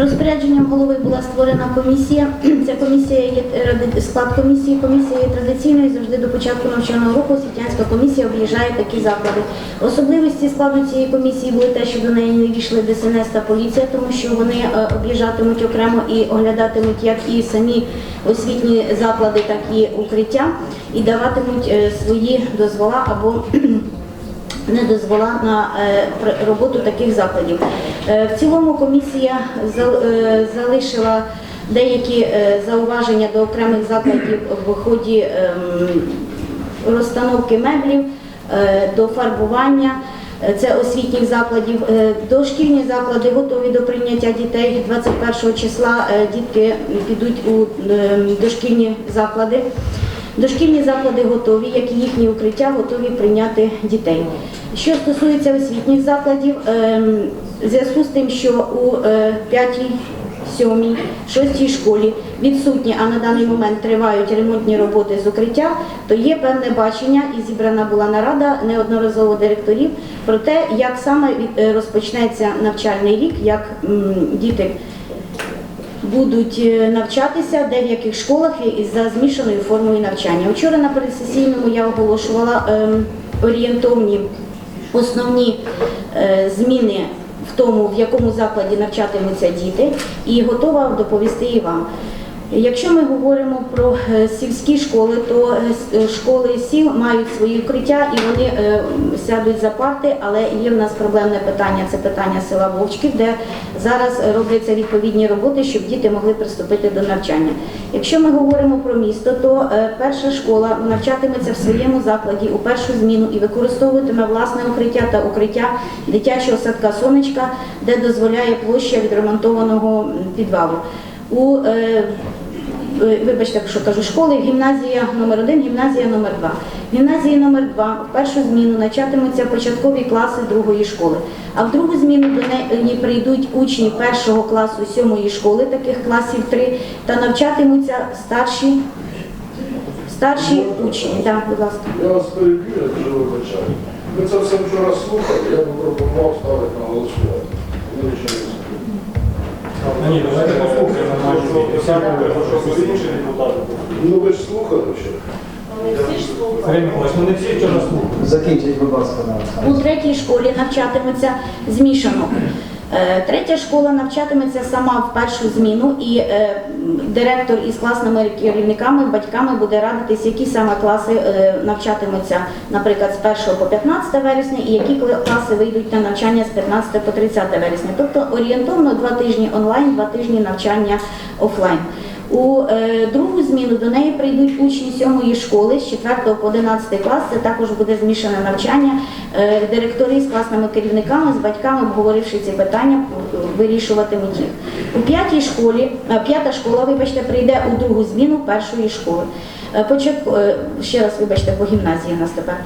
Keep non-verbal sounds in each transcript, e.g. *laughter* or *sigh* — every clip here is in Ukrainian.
Розпорядженням голови була створена комісія. *clears throat* Ця комісія є склад комісії. Комісія є традиційною завжди до початку навчального року. Освітянська комісія об'їжджає такі заклади. Особливості складу цієї комісії були те, що до неї не війшли ДСНС та поліція, тому що вони е, об'їжджатимуть окремо і оглядатимуть як і самі освітні заклади, так і укриття, і даватимуть е, свої дозвола або *clears throat* не дозвола на е, роботу таких закладів. Е, В цілому комісія е, залишила деякі зауваження до окремих закладів в ході ем, розстановки меблів, до фарбування. Це освітніх закладів. Дошкільні заклади готові до прийняття дітей. 21 числа дітки підуть у е, дошкільні заклади. Дошкільні заклади готові, як і їхні укриття, готові прийняти дітей. Що стосується освітніх закладів, ем, в зв'язку з тим, що у е, 5, 7, 6 школі відсутні, а на даний момент тривають ремонтні роботи з укриття, то є певне бачення і зібрана була нарада неодноразово директорів про те, як саме е, розпочнеться навчальний рік, як діти будуть е, навчатися, в яких школах і за змішаною формою навчання. Вчора на передсесійному я оголошувала ем, орієнтовні основні е, зміни в тому, в якому закладі навчатимуться діти, і готова доповісти і вам. Якщо ми говоримо про е, сільські школи, то е, е, школи сіл мають свої укриття і вони сядуть за парти, але є в нас проблемне питання це питання села Вовчків, де зараз робляться відповідні роботи, щоб діти могли приступити до навчання. Якщо ми говоримо про місто, то перша школа навчатиметься в своєму закладі у першу зміну і використовуватиме власне укриття та укриття дитячого садка сонечка, де дозволяє площа відремонтованого підвалу. У вибачте, що кажу, школи, гімназія номер 1 гімназія номер 2 В гімназії номер 2 в першу зміну навчатимуться початкові класи другої школи, а в другу зміну до неї прийдуть учні першого класу сьомої школи, таких класів 3, та навчатимуться старші, старші учні. Я вас переб'ю, я дуже вибачаю. Ми це все вчора слухали, я би пропонував ставити на голосування. Ми нічого не слухали. Ні, давайте послухаємо наші інші Ну ви ж слухали що? Сергій Миколаївич, ну не всі вчора слухали. Закінчіть, будь ласка, на У третій школі навчатимуться змішано. Е, Третя школа навчатиметься сама в першу зміну, і е, директор із класними керівниками, батьками буде радитись, які саме класи е, навчатимуться, наприклад, з 1 по 15 вересня, і які класи вийдуть на навчання з 15 по 30 вересня. Тобто орієнтовно два тижні онлайн, два тижні навчання офлайн. У е, другу зміну до неї прийдуть учні сьомої школи з 4 по 11 клас. Це також буде змішане навчання. Е, директори з класними керівниками, з батьками, обговоривши ці питання, вирішуватимуть їх. У п'ятій школі, е, п'ята школа, вибачте, прийде у другу зміну першої школи. Початку- ще раз, вибачте, по гімназії у нас тепер.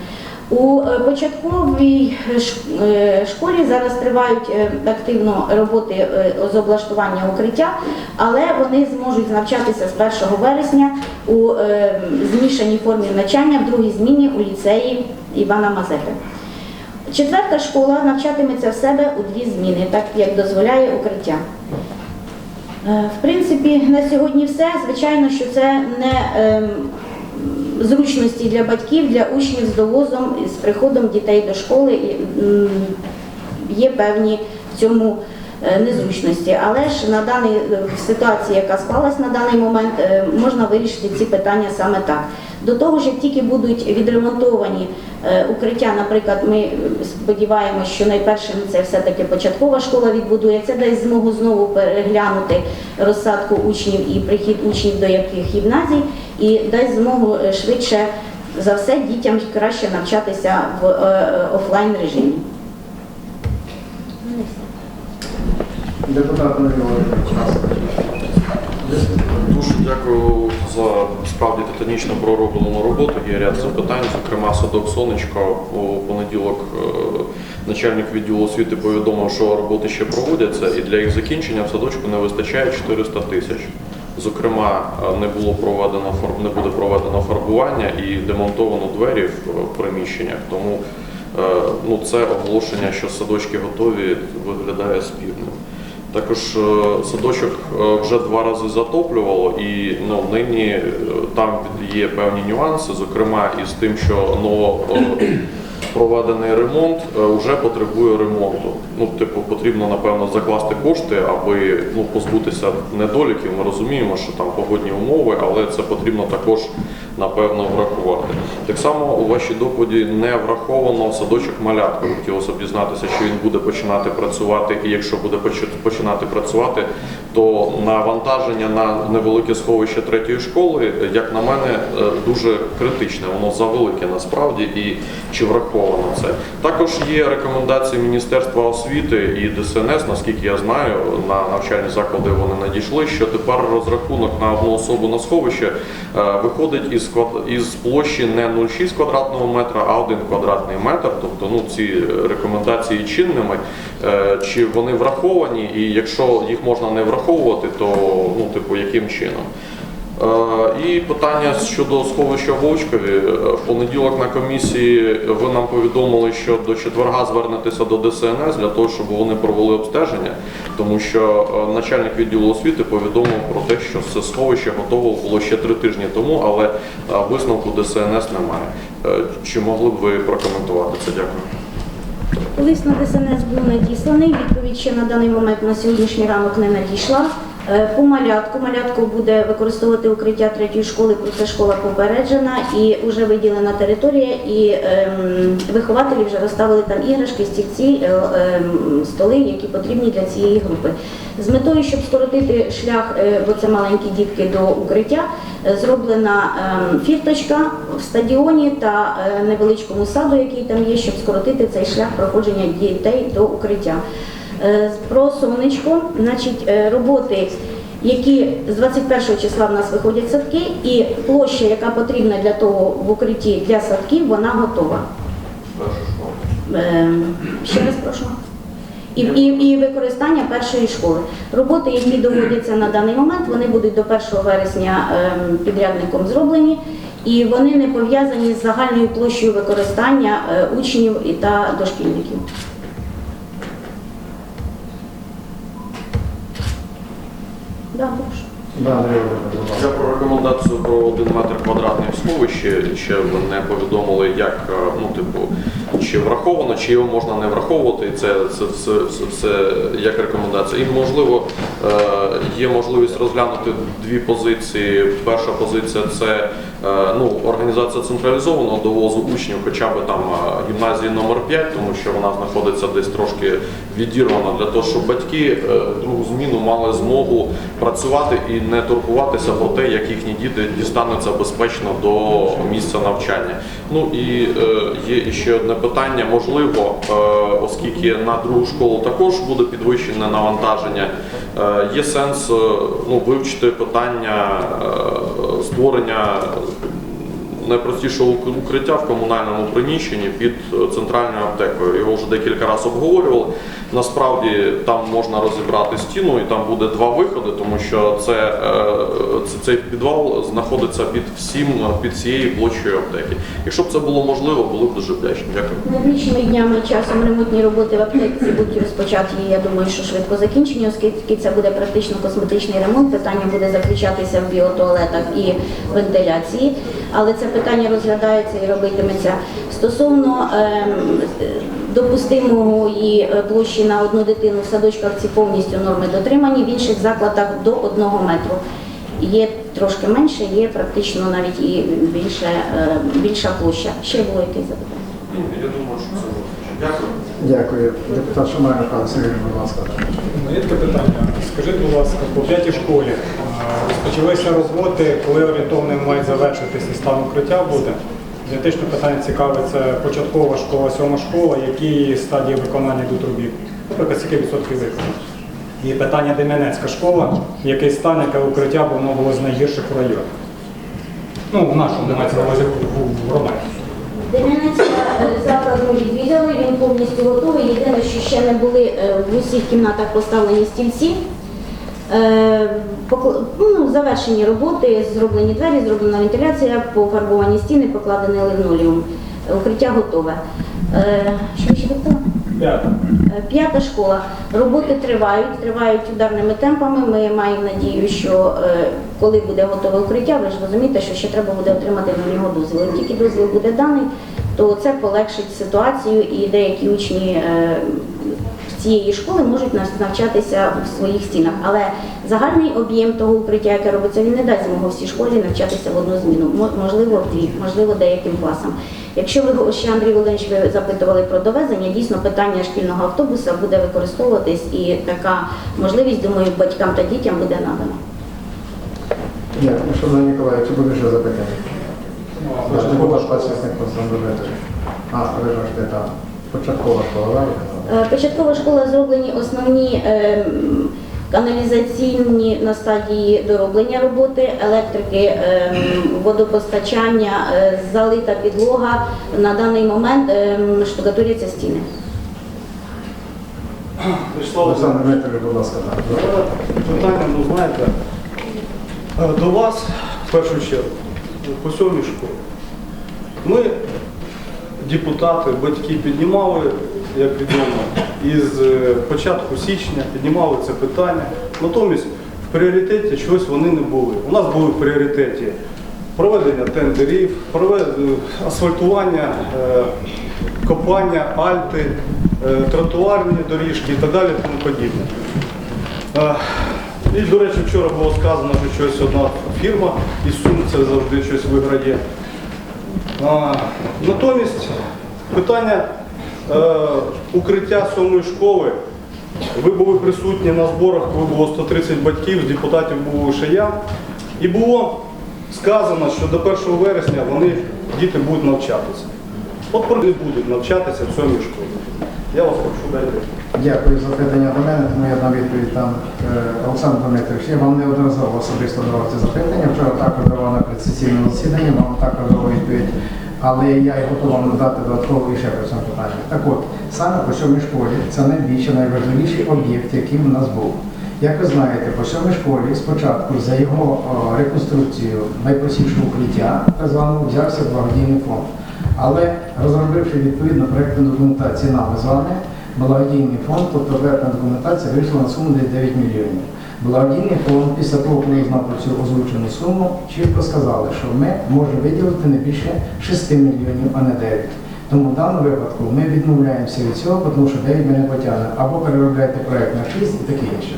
У е, початковій е, школі зараз тривають е, активно роботи е, з облаштування укриття, але вони зможуть навчатися з 1 вересня у е, змішаній формі навчання в другій зміні у ліцеї Івана Мазепи. Четверта школа навчатиметься в себе у дві зміни, так як дозволяє укриття. Е, В принципі, на сьогодні все. Звичайно, що це не ем, зручності для батьків, для учнів з довозом, з приходом дітей до школи. Є певні в цьому е, незручності. Але ж на даній е, ситуації, яка склалась на даний момент, е, можна вирішити ці питання саме так. До того ж, як тільки будуть відремонтовані е, укриття, наприклад, ми сподіваємося, що найпершим це все-таки початкова школа відбудується, дасть змогу знову переглянути розсадку учнів і прихід учнів до яких гімназій, і дасть змогу е, швидше за все дітям краще навчатися в е, офлайн режимі. депутат. Дуже дякую за справді титанічно пророблену роботу. Є ряд запитань, зокрема садок сонечко у понеділок. е, Начальник відділу освіти повідомив, що роботи ще проводяться, і для їх закінчення в садочку не вистачає 400 тисяч. Зокрема, е, не було проведено не буде проведено фарбування і демонтовано двері в е, приміщеннях. Тому ну, це оголошення, що садочки готові, виглядає спірним. Також е, садочок е, вже два рази затоплювало, і ну, нині е, там є певні нюанси, зокрема із тим, що ново е, проведений ремонт вже потребує ремонту. Ну, типу, потрібно напевно закласти кошти, аби ну, позбутися недоліків. Ми розуміємо, що там погодні умови, але це потрібно також напевно врахувати. Так само у вашій доповіді не враховано садочок малятка. Хотілося б дізнатися, що він буде починати працювати, і якщо буде почи- починати працювати, то навантаження на невелике сховище третьої школи, як на мене, е, дуже критичне. Воно завелике насправді і чи враховано це. Також є рекомендації Міністерства освіти і ДСНС, наскільки я знаю, на навчальні заклади вони надійшли, що тепер розрахунок на одну особу на сховище е, виходить із квад- із площі не 0,6 квадратного метра, а 1 квадратний метр. Тобто, ну ці рекомендації чинними, Е, чи вони враховані, і якщо їх можна не враховувати, то ну, типу, яким чином? Е, І питання щодо сховища в Очкові. Е, В понеділок на комісії ви нам повідомили, що до четверга звернетеся до ДСНС для того, щоб вони провели обстеження, тому що е, начальник відділу освіти повідомив про те, що це сховище готово було ще три тижні тому, але висновку ДСНС немає. Чи могли б ви прокоментувати це? Дякую. Лист на ДСНС був надісланий. Відповідь ще на даний момент на сьогоднішній ранок не надійшла. Е, По малятку малятку буде використовувати укриття третьої школи. Про це школа попереджена і вже виділена територія. І ем, вихователі вже розставили там іграшки, стільці, е, ем, столи, які потрібні для цієї групи. З метою, щоб скоротити шлях, е, бо це маленькі дітки до укриття, зроблена ем, фірточка в стадіоні та невеличкому саду, який там є, щоб скоротити цей шлях проходження дітей до укриття. Е, Про сонечко, значить, е, роботи, які з 21 числа в нас виходять садки, і площа, яка потрібна для того в укритті для садків, вона готова. Е, Ще раз прошу. І, і, і використання першої школи. Роботи, які доводяться на даний момент, вони будуть до 1 вересня підрядником зроблені, і вони не пов'язані з загальною площею використання учнів та дошкільників. Да, прошу. Да, Андрій Володимирович, будь ласка. Я про рекомендацію про один метр квадратний в сховищі ще не повідомили, як е, ну типу, чи враховано, чи його можна не враховувати. Це це все, все, все як рекомендація. І можливо е, є можливість розглянути дві позиції. Перша позиція це е, ну організація централізованого довозу учнів, хоча б там е, гімназії номер 5, тому що вона знаходиться десь трошки відірвана для того, щоб батьки другу зміну мали змогу працювати і не турбуватися про те, як їхні діти дістануться безпечно до місця навчання. Ну і є ще одне питання. Можливо, е, оскільки на другу школу також буде підвищене навантаження, е, є сенс е, ну, вивчити питання створення найпростішого укриття в комунальному приміщенні під центральною аптекою. Його вже декілька разів обговорювали. Насправді там можна розібрати стіну, і там буде два виходи, тому що це, е, це цей підвал знаходиться під всім під цією площею аптеки. Якщо б це було можливо, були б дуже вдячні. Дякую. Найближчими днями часом ремонтні роботи в аптеці будуть розпочаті. Я думаю, що швидко закінчені, оскільки це буде практично косметичний ремонт. Питання буде заключатися в біотуалетах і вентиляції, але це питання розглядається і робитиметься стосовно е, допустимої е, площі на одну дитину в садочках. Ці повністю норми дотримані. В інших закладах до одного метру. Є трошки менше, є практично навіть і більше, е, більша площа. Ще було якесь запитання? Я думаю, що це дякую. Дякую. Депутат Шумай Михайло Сергійович, будь ласка. Ну, Є таке питання. Скажіть, будь ласка, по п'ятій школі розпочалися роботи, коли орієнтовно мають завершитися і стан укриття буде? Дієтичне питання цікаве, це початкова школа, сьома школа, які стадії виконання йдуть робіт? Наприклад, скільки відсотків виконано? І питання Дем'янецька школа, який стан, яке укриття, бо воно було з найгірших в районі. Ну, в нашому на увазі в. Дем'янецька е, заклад ми відвідали, він повністю готовий. Єдине, що ще не були е, в усіх кімнатах поставлені стільці. Е, Ну, завершені роботи, зроблені двері, зроблена вентиляція, пофарбовані стіни, покладений линолеум. Укриття готове. Е, Що ще питала? П'ята. Е, П'ята школа. Роботи тривають, тривають ударними темпами. Ми маємо надію, що коли буде готове укриття, ви ж розумієте, що ще треба буде отримати на нього дозвіл. Як Тільки дозвіл буде даний, то це полегшить ситуацію і деякі учні цієї школи можуть навчатися в своїх стінах. Але загальний об'єм того укриття, яке робиться, він не дасть змогу всій школі навчатися в одну зміну, можливо, в дві, можливо, деяким класам. Якщо ви ще Андрій Володимирович, ви запитували про довезення, дійсно питання шкільного автобуса буде використовуватись і така можливість, думаю, батькам та дітям буде надана. Дякую, шановні колеги, чи буде ще запитання? Не було специфік постановити. А, ви ж бачите, там початкова школа? Е, Початкова школа зроблені основні е, каналізаційні на стадії дороблення роботи, електрики, е, водопостачання, е, залита підлога. На даний момент е, штукатуряться стіни. Олександр Дмитрович, будь ласка. Питання, ну знаєте, е, до вас в першу чергу, по сьомій школі. Ми, депутати, батьки, піднімали, як відомо, із е, початку січня піднімали це питання. Натомість в пріоритеті чогось вони не були. У нас були в пріоритеті проведення тендерів, асфальтування, е, копання, альти, е, тротуарні доріжки і так далі тому подібне. Е, І, до речі, вчора було сказано, що щось одна фірма із Сум це завжди щось виграє. Натомість питання е, укриття сьомої школи. Ви були присутні на зборах, коли було 130 батьків, з депутатів був лише я. І було сказано, що до 1 вересня вони, діти будуть навчатися. От не будуть навчатися в сьомій школі. Я вас прошу дайте. Дякую за запитання до мене, тому я дам відповідь там. Е, Олександр Дмитрович, я вам неодноразово особисто давав це запитання. Вчора також давав на предсесійному засіданні, вам також давав відповідь. Але я і готовий надати додатково ще про це питання. Так от, саме по сьомій школі це найбільший, найважливіший об'єкт, який в нас був. Як ви знаєте, по сьомій школі спочатку за його реконструкцію найпростішого укриття, так званого, взявся благодійний фонд. Але розробивши відповідну проєктну документацію нами з вами, благодійний фонд, тобто проєктна документація вийшла на суму десь 9 мільйонів. Благодійний фонд після того, коли знав про цю озвучену суму, чітко сказали, що ми можемо виділити не більше 6 мільйонів, а не 9. Тому в даному випадку ми відмовляємося від цього, тому що 9 ми не потягнемо. Або переробляйте проєкт на 6 і таке інше.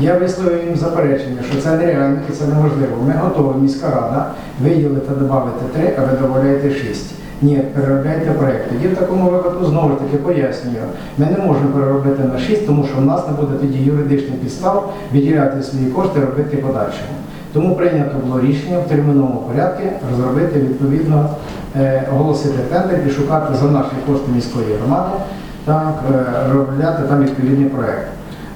Я висловив їм заперечення, що це нереально і це неможливо. Ми готові, міська рада, виділити додати 3, а ви додаєте 6. Ні, переробляйте проєкт. Тоді в такому випадку знову ж таки пояснюю. Ми не можемо переробити на 6, тому що в нас не буде тоді юридичних підстав виділяти свої кошти, робити подальшому. Тому прийнято було рішення в терміновому порядку розробити відповідно, е, оголосити тендер і шукати за наші кошти міської громади, так, е, робляти там відповідний проєкт.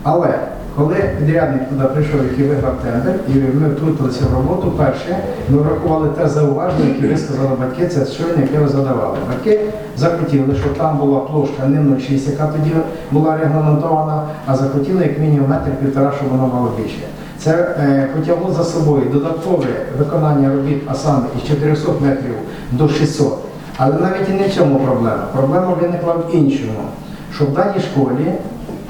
Але коли підрядник туди прийшов, який виграв тендер, і ми втрутилися в роботу, перше, ми врахували те зауваження, яке висказали батьки, це щойно, яке ви задавали. Батьки захотіли, щоб там була площа не 0,6, яка тоді була регламентована, а захотіли як мінімум метр півтора, щоб воно мало більше. Це е, потягло за собою додаткове виконання робіт, а саме із 400 метрів до 600. Але навіть і не в цьому проблема. Проблема виникла в іншому, що в даній школі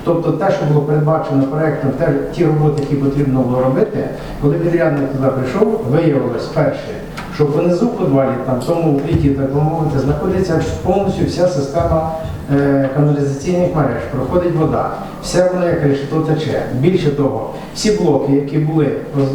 Тобто те, що було передбачено проєктом, те, ті роботи, які потрібно було робити, коли підрядник туди прийшов, виявилось перше, що внизу в підвалі, там в тому укритті, так мовити, знаходиться повністю вся система е, каналізаційних мереж, проходить вода, все воно як решето тече. Більше того, всі блоки, які були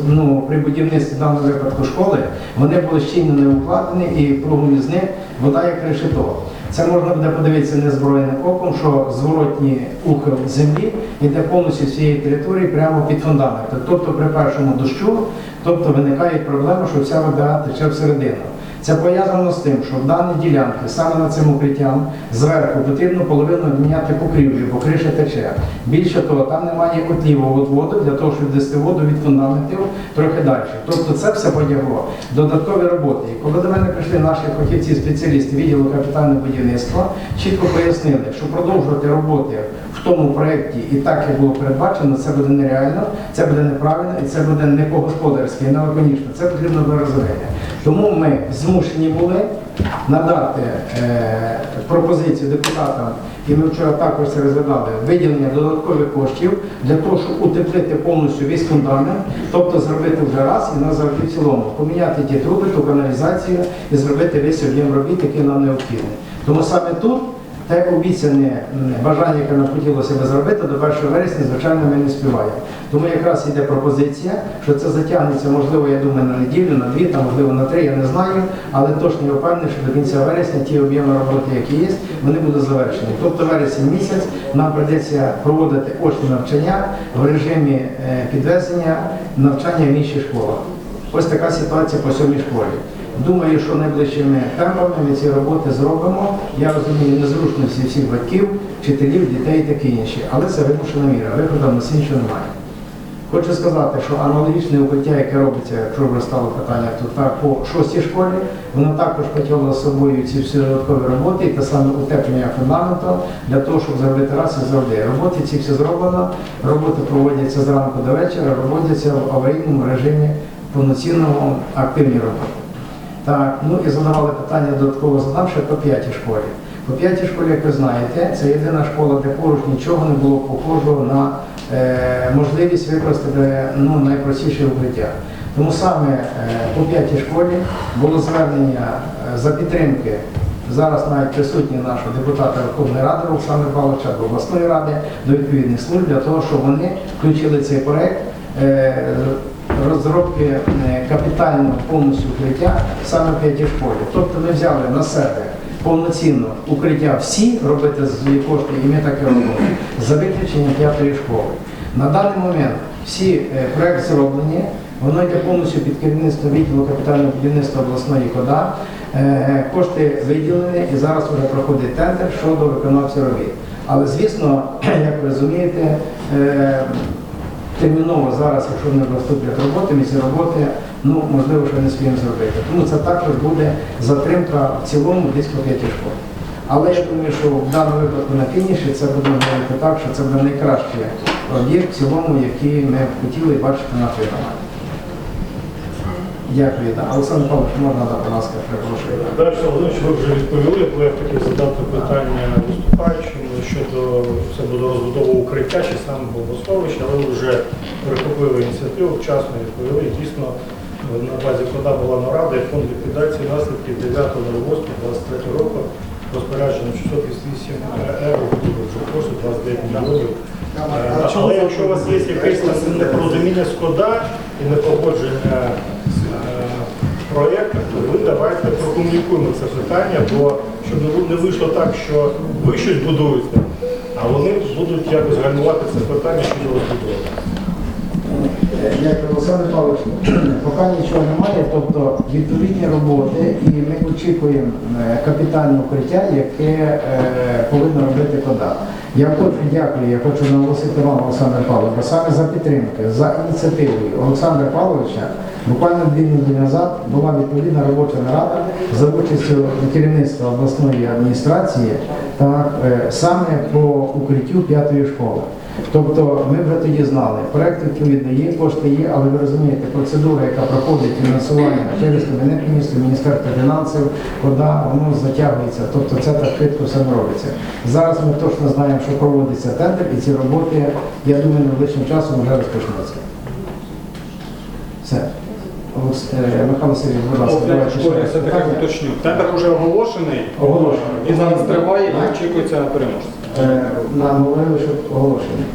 ну, при будівництві в даному випадку школи, вони були щільно не укладені і кругом із них вода як решето. Це можна буде подивитися незброєним оком, що зворотній ухил землі йде повністю всієї території прямо під фундамент. Тобто при першому дощу, тобто виникає проблема, що вся вода тече всередину. Це пов'язано з тим, що в даній ділянці, саме над цим укриттям, зверху потрібно половину міняти покрівлю, бо криша тече. Більше того, там немає котлівого воду для того, щоб вести воду від фундаментів трохи далі. Тобто це все потягло. Додаткові роботи. І коли до мене прийшли наші фахівці, спеціалісти відділу капітального будівництва, чітко пояснили, що продовжувати роботи в тому проєкті і так, як було передбачено, це буде нереально, це буде неправильно і це буде не по-господарськи, не лаконічно. Це потрібно до розуміння. Тому ми змушені були надати е, пропозицію депутатам, і ми вчора також розглядали, виділення додаткових коштів для того, щоб утеплити повністю весь фундамент, тобто зробити вже раз і назавжди в цілому, поміняти ті труби, ту каналізацію і зробити весь об'єм робіт, який нам необхідний. Тому саме тут те обіцяне бажання, яке нам хотілося би зробити, до 1 вересня, звичайно, ми не співаємо. Тому якраз йде пропозиція, що це затягнеться, можливо, я думаю, на неділю, на дві, там, можливо, на три, я не знаю, але точно я впевнений, що до кінця вересня ті об'єми роботи, які є, вони будуть завершені. Тобто вересень місяць нам прийдеться проводити очні навчання в режимі е, підвезення навчання в інших школах. Ось така ситуація по сьомій школі. Думаю, що найближчими темпами ми ці роботи зробимо. Я розумію незручності всіх батьків, вчителів, дітей і таке інше. Але це вимушена міра. Виходу на іншого немає. Хочу сказати, що аналогічне укриття, яке робиться, якщо вже стало питання, то так по шостій школі, воно також потягнуло з собою ці всі додаткові роботи, і те саме утеплення фундаменту для того, щоб зробити раз і завжди. Роботи ці всі зроблено, роботи проводяться зранку до вечора, проводяться в аварійному режимі повноцінному активній роботи. Так, ну і задавали питання додатково задам ще по п'ятій школі. По п'ятій школі, як ви знаєте, це єдина школа, де поруч нічого не було похожого на е, можливість використати ну, найпростіше укриття. Тому саме е, по п'ятій школі було звернення е, за підтримки. Зараз навіть присутні нашого депутата Верховної Ради Олександра Павловича до обласної ради до відповідних служб для того, щоб вони включили цей проект е, розробки е, капітального повністю укриття саме школі. Тобто ми взяли на себе повноцінно укриття всі робити свої кошти, і ми таке робимо, за виключенням п'ятої школи. На даний момент всі е, проекти зроблені, воно йде повністю під керівництво відділу капітального будівництва обласної КОДА. Е, Кошти виділені і зараз вже проходить тендер щодо виконавця робіт. Але звісно, *clears throat* як ви розумієте, терміново зараз, якщо не доступлять роботи, ми роботи, ну можливо, що не спіємо зробити. Тому це також буде затримка в цілому десь по п'ятій школі. Але я думаю, що в даному випадку на фініші це буде говорити так, що це буде найкращий об'єкт в цілому, який ми хотіли бачити на нашій громаді. Дякую. Да. Олександр Павлович, можна дати, будь ласка, перепрошую. Далі, Володимирович, ви вже відповіли, бо я хотів задати питання виступаючому щодо це буде розбудова укриття чи саме бомбосховища, але ви вже перехопили ініціативу, вчасно відповіли. Дійсно, на базі кода була нарада і фонд ліквідації наслідків 9.08.23 року розпоряджено 688 євро, буде вже кошти 29 мільйонів. Але якщо у вас є якесь непорозуміння з кода і непогодження е, то ви давайте прокомунікуємо це питання, бо щоб не вийшло так, що ви щось будуєте, а вони будуть якось гальмувати це питання щодо розбудови. Як Олександр Павлович, *clears throat* поки нічого немає, тобто відповідні роботи, і ми очікуємо е, капітальне укриття, яке е, повинно робити кода. Я хочу дякую, я хочу наголосити вам, Олександр Павлович, саме за підтримки, за ініціативою Олександра Павловича, буквально дві неділі назад була відповідна робоча нарада за участю керівництва обласної адміністрації, так, е, саме по укриттю п'ятої школи. Тобто ми вже тоді знали, проект відповідно є, кошти є, але ви розумієте, процедура, яка проходить фінансування через Кабінет міністрів, Міністерство фінансів, кода, воно затягується. Тобто це так швидко все не робиться. Зараз ми точно знаємо, що проводиться тендер, і ці роботи, я думаю, найближчим часом вже розпочнуться. Все. Е, Михайло Сергійович, будь ласка, давайте все таки уточню. Тендер вже оголошений. Оголошений. Він зараз триває і очікується на переможця. Е, Нам говорили, що оголошення.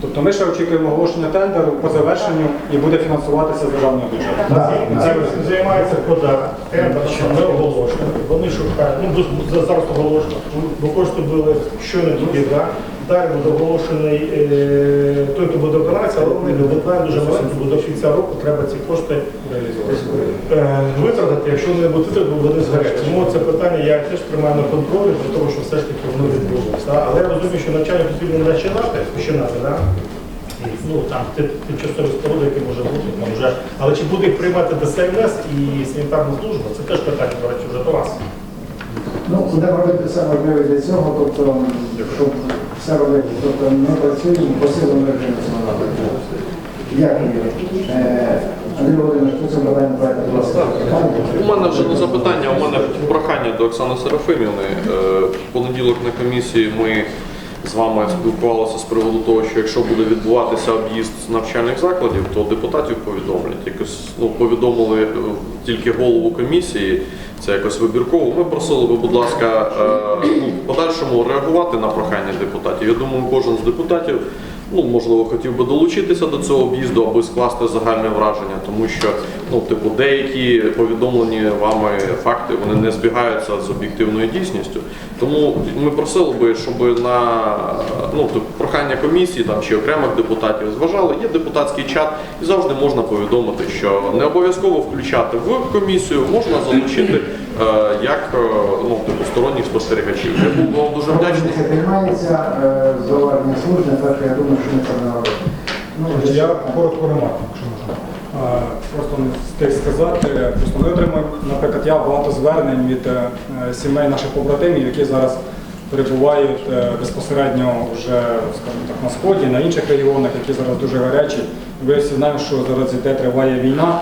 Тобто ми ще очікуємо оголошення тендеру по завершенню і буде фінансуватися з державного бюджету. Да, да. Займається кода, тендер, що ми оголошуємо. Вони шукають, ну зараз оголошено, бо кошти були щойно тільки, да? Буде оголошений е, той, хто буде виконавця, але вони дедлайн дуже маленький, бо до кінця року треба ці кошти е, витратити, якщо не будуть витратити, вони згорять. Тому це питання я теж тримаю на контролі для того, щоб все ж таки воно відбулося. Але я розумію, що навчання потрібно починати, починати, да? Ну там тимчасові споруди, які може бути там. Але чи буде їх приймати ДСНС і санітарна служба, це теж питання, до речі, вже до вас. Ну, будемо робити можливе для цього, тобто, щоб все робити. Тобто ми працюємо по силам режиму Дякую. Е, Андрій Володимирович, питання. У мене вже не запитання, у мене прохання до Оксани Серафимівни. Е, В понеділок на комісії ми з вами спілкувалися з приводу того, що якщо буде відбуватися об'їзд з навчальних закладів, то депутатів повідомлять. Якось ну, повідомили е, тільки голову комісії, це якось вибірково. Ми просили би, будь ласка, е, ну, в подальшому реагувати на прохання депутатів. Я думаю, кожен з депутатів ну, можливо, хотів би долучитися до цього об'їзду, аби скласти загальне враження, тому що ну, типу, деякі повідомлені вами факти вони не збігаються з об'єктивною дійсністю. Тому ми просили би, щоб на ну, типу, прохання комісії там, чи окремих депутатів зважали, є депутатський чат, і завжди можна повідомити, що не обов'язково включати в комісію, можна залучити як е, ну, типу, сторонніх спостерігачів. Я був вам дуже вдячний. Це приймається е, зауваження служби, так що я думаю, що ми це не робимо. Ну, Я коротко ремарку, якщо можна. Просто не встиг сказати. Просто ми отримуємо, наприклад, я багато звернень від е, е, сімей наших побратимів, які зараз перебувають е, безпосередньо вже, скажімо так, на сході, на інших регіонах, які зараз дуже гарячі. Ви всі знаємо, що зараз іде триває війна.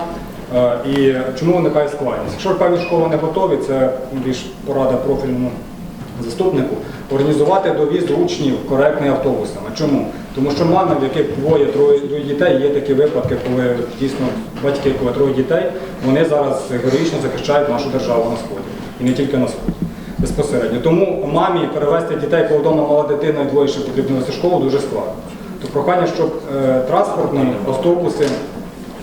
І чому виникає складність? Якщо певні школи не готові, це більш порада профільному заступнику організувати довіз учнів коректними автобусами. Чому? Тому що мами, в яких двоє троє дітей, є такі випадки, коли дійсно батьки, коли троє дітей, вони зараз героїчно захищають нашу державу на сході і не тільки на сході. Безпосередньо. Тому мамі перевезти дітей, коли вдома мала дитина і двоє ще потрібно вести школу, дуже складно. То прохання, щоб е, транспортні автобуси,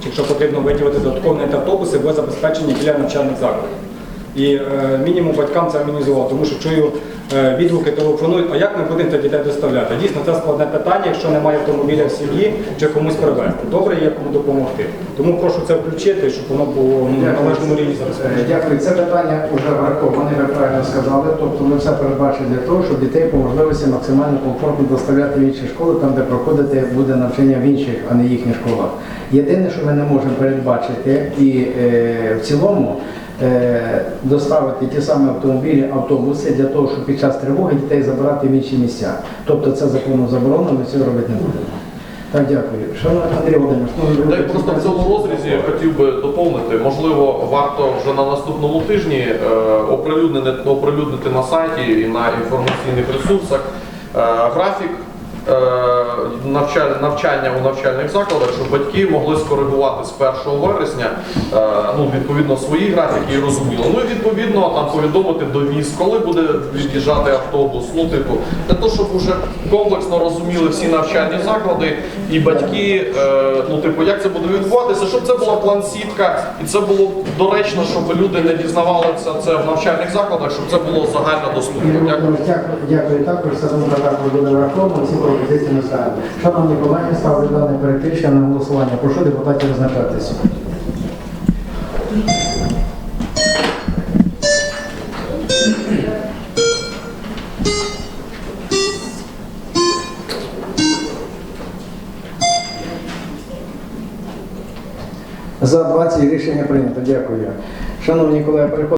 якщо потрібно виділити додаткові автобуси, або забезпечені біля навчальних закладів. І е, мінімум батькам це організував, тому що чую е, відгуки, телефонують, а як ми будемо дітей доставляти? Дійсно, це складне питання, якщо немає автомобіля в сім'ї, чи комусь привезти. Добре є кому допомогти. Тому прошу це включити, щоб воно було на належному рівні Е, забезпечено. Дякую. Це питання вже враховане, ви правильно сказали. Тобто ми все передбачили для того, щоб дітей по можливості максимально комфортно доставляти в інші школи, там, де проходити буде навчання в інших, а не їхніх школах. Єдине, що ми не можемо передбачити, і е, в цілому е, доставити ті самі автомобілі, автобуси для того, щоб під час тривоги дітей забирати в інші місця. Тобто це законом заборонено, ми цього робити не будемо. Так, дякую. Шановний Андрій Володимирович, ну, ви- просто в цьому розрізі я хотів би доповнити. Можливо, варто вже на наступному тижні е, оприлюднити, оприлюднити на сайті і на інформаційних ресурсах е, графік е, навчання у навчальних закладах, щоб батьки могли скоригувати з 1 вересня е, ну, відповідно свої графіки і розуміли. Ну і відповідно там повідомити довіз, коли буде від'їжджати автобус. Ну, типу, для того, щоб вже комплексно розуміли всі навчальні заклади і батьки, е, ну типу, як це буде відбуватися, щоб це була план-сітка, і це було доречно, щоб люди не дізнавалися це в навчальних закладах, щоб це було загально доступно. Дякую. Дякую, дякую також. Це буде враховано. Ці пропозиції не ставимо. Шановні колеги, ставлю дане перекричення на голосування. Прошу депутатів визначатися. За 20 рішення прийнято. Дякую. Шановні колеги, переходимо.